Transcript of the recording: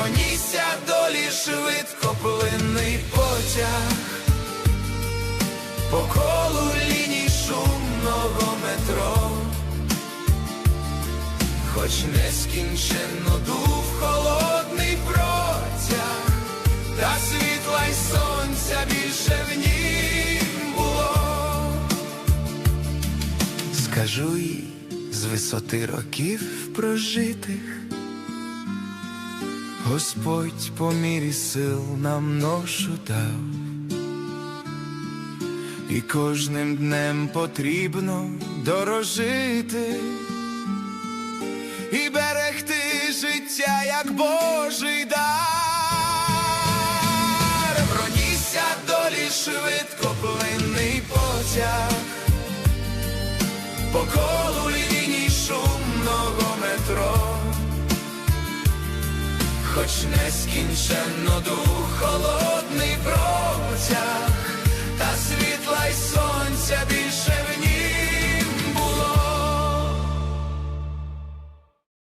Пронісся долі швидко плинний потяг, по колу ліній шумного метро, хоч нескінченно дув холодний протяг, та світла й сонця більше в нім було. Скажу їй з висоти років прожитих. Господь по мірі сил нам ношу дав, і кожним днем потрібно дорожити і берегти життя, як Божий дар. Пронісся долі швидко плинний потяг, по колу ліній шумного метро хоч нескінченно дух холодний